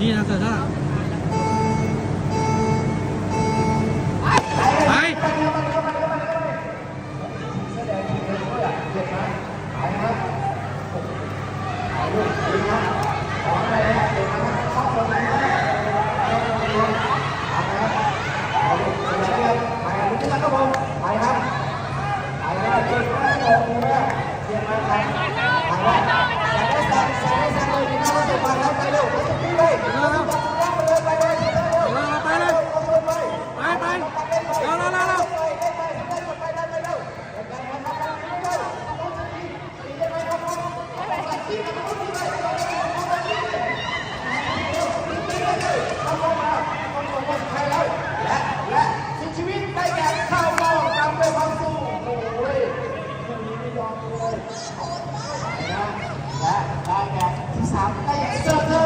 นี่นะเกิดได้ไปไป และได้แก่ที่สามได้แก่เซอร์เทอร์